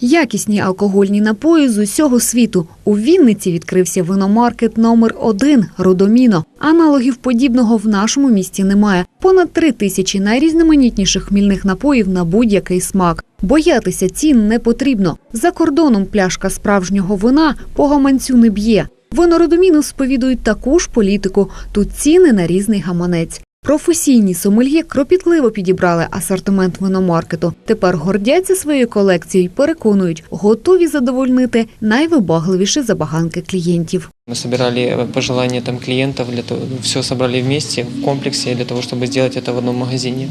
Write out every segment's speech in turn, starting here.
Якісні алкогольні напої з усього світу. У Вінниці відкрився виномаркет номер 1 Родоміно. Аналогів подібного в нашому місті немає. Понад три тисячі найрізноманітніших хмільних напоїв на будь-який смак. Боятися цін не потрібно. За кордоном пляшка справжнього вина по гаманцю не б'є. Вино Родоміно сповідують таку ж політику. Тут ціни на різний гаманець. Професійні сомельє кропітливо підібрали асортимент виномаркету. Тепер гордяться своєю колекцією і переконують, готові задовольнити найвибагливіші забаганки клієнтів. Мы собирали э, пожелания там клиентов, для того, все собрали вместе в комплексе для того, чтобы сделать это в одном магазине.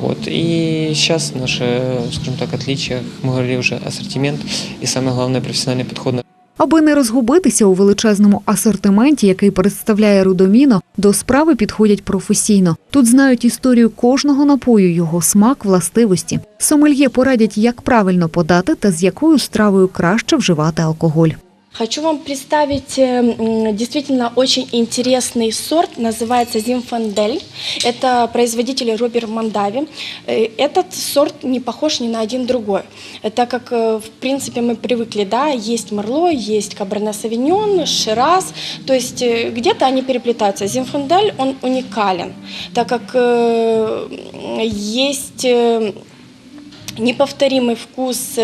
Вот. И сейчас наше, скажем так, отличие, мы говорили уже ассортимент и самое главное профессиональный подход Аби не розгубитися у величезному асортименті, який представляє Рудоміно, до справи підходять професійно. Тут знають історію кожного напою, його смак, властивості. Сомельє порадять, як правильно подати та з якою стравою краще вживати алкоголь. Хочу вам представить э, м, действительно очень интересный сорт, называется Зимфандель. Это производитель Робер Мандави. Э, Этот сорт не похож ни на один другой, так как, э, в принципе, мы привыкли, да, есть Мерло, есть Каберне Савиньон, Шираз, то есть э, где-то они переплетаются. Зимфандель, он уникален, так как есть неповторимый вкус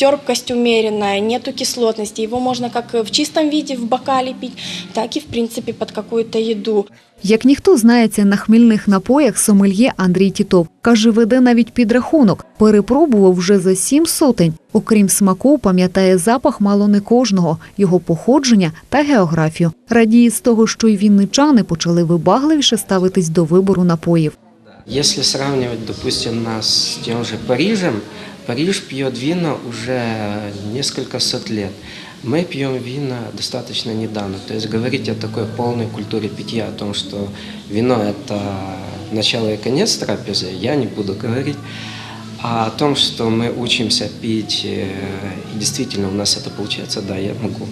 терпкость умеренная, нету кислотности. Его можно как в чистом виде в бокале пить, так и в принципе под какую-то еду. Як ніхто знається на хмільних напоях, сомельє Андрій Тітов. Каже, веде навіть підрахунок. Перепробував вже за сім сотень. Окрім смаку, пам'ятає запах мало не кожного, його походження та географію. Радіє з того, що й вінничани почали вибагливіше ставитись до вибору напоїв. Если сравнивать, допустим, нас с тем же Парижем, Париж пьет вина уже несколько сот лет. Мы пьем вина достаточно недавно. То есть говорить о такой полной культуре питья, о том, что вино – это начало и конец трапезы, я не буду говорить. А о том, что мы учимся пить, э, и действительно у нас это получается, да, я могу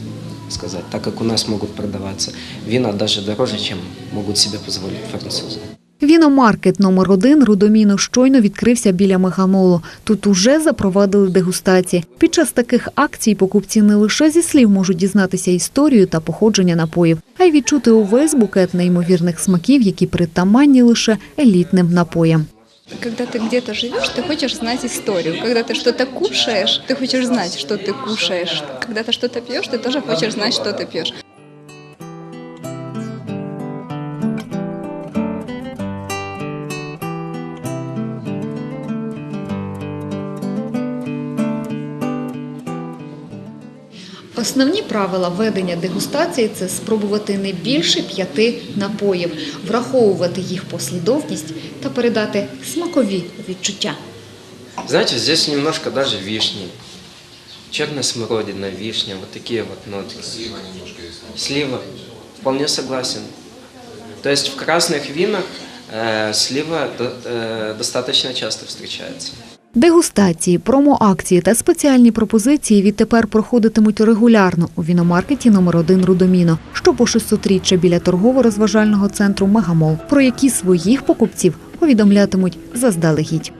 сказать, так как у нас могут продаваться вина даже дороже, чем могут себе позволить французы. Віномаркет номер 1 Рудоміно щойно відкрився біля меганолу. Тут уже запровадили дегустації. Під час таких акцій покупці не лише зі слів можуть дізнатися історію та походження напоїв, а й відчути увесь букет неймовірних смаків, які притаманні лише елітним напоям. Когда ты где-то живешь, ты хочешь знать историю. Когда ты что-то кушаешь, ты хочешь знать, что ты кушаешь. Когда ты что-то пьешь, ты тоже хочешь знать, что ты пьешь. Основні правила ведення дегустації це спробувати не більше п'яти напоїв, враховувати їх послідовність та передати смакові відчуття. Знаете, здесь немножко даже вишни. Черная смородина, вишня, вот такие вот нотки. Слива немножко есть. Слива. Вполне согласен. То есть в красных винах э, слива до- э, достаточно часто встречается. Дегустації, промо-акції та спеціальні пропозиції відтепер проходитимуть регулярно у віномаркеті номер 1 Рудоміно, що по 600-річчя біля торгово-розважального центру Мегамол, про які своїх покупців повідомлятимуть заздалегідь.